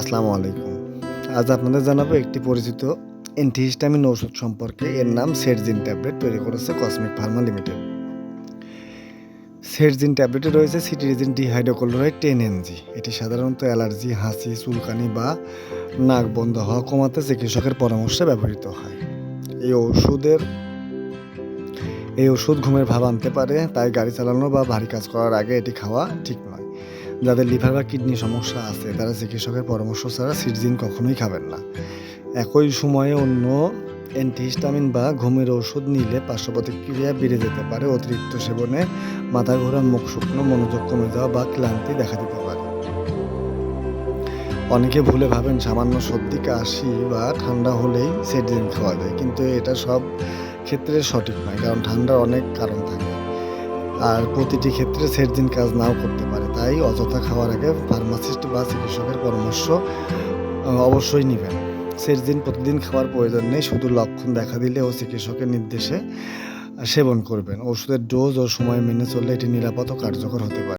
আসসালামু আলাইকুম। আজ আপনাদের জানাব একটি পরিচিত অ্যান্টিহিস্টামিন ঔষধ সম্পর্কে। এর নাম সেটজিন ট্যাবলেট তৈরি করেছে কসমিক ফার্মা লিমিটেড সেটজিন ট্যাবলেটে রয়েছে সিটিরিজিন ডিহাইড্রোক্লোরাইড টেন এনজি। এটি সাধারণত অ্যালার্জি, হাসি, চুলকানি বা নাক বন্ধ হওয়া কমাতে চিকিৎসকের পরামর্শে ব্যবহৃত হয়। এই ওষুধের এই ওষুধ ঘুমের ভাব আনতে পারে, তাই গাড়ি চালানো বা ভারী কাজ করার আগে এটি খাওয়া ঠিক নয়। যাদের লিভার বা কিডনি সমস্যা আছে, তারা চিকিৎসকের পরামর্শ ছাড়া সিরজিন কখনোই খাবেন না। একই সময়ে অন্য অ্যান্টিহিস্টামিন বা ঘুমের ওষুধ নিলে পার্শ্ব প্রতিক্রিয়া বেড়ে যেতে পারে, অতিরিক্ত সেবনে মাথা ঘোরা, মুখ শুকনো, মনোযোগ কমে যাওয়া বা ক্লান্তি দেখা দিতে পারে। অনেকে ভুলে ভাবেন সামান্য সর্দি, কাশি বা ঠান্ডা হলেই সেটজিন খাওয়া যায়, কিন্তু এটা সব ক্ষেত্রে সঠিক নয়, কারণ ঠান্ডার অনেক কারণ থাকে। আর প্রতিটি ক্ষেত্রে সেটজিন কাজ নাও করতে পারে। তাই অযথা খাওয়ার আগে ফার্মাসিস্ট বা চিকিৎসকের পরামর্শ অবশ্যই নেবেন। সেটজিন প্রতিদিন খাওয়ার প্রয়োজন নেই, শুধু লক্ষণ দেখা দিলে ও চিকিৎসকের নির্দেশে সেবন করবেন। ওষুধের ডোজ ও সময় মেনে চললে এটি নিরাপদ কার্যকর হতে পারে।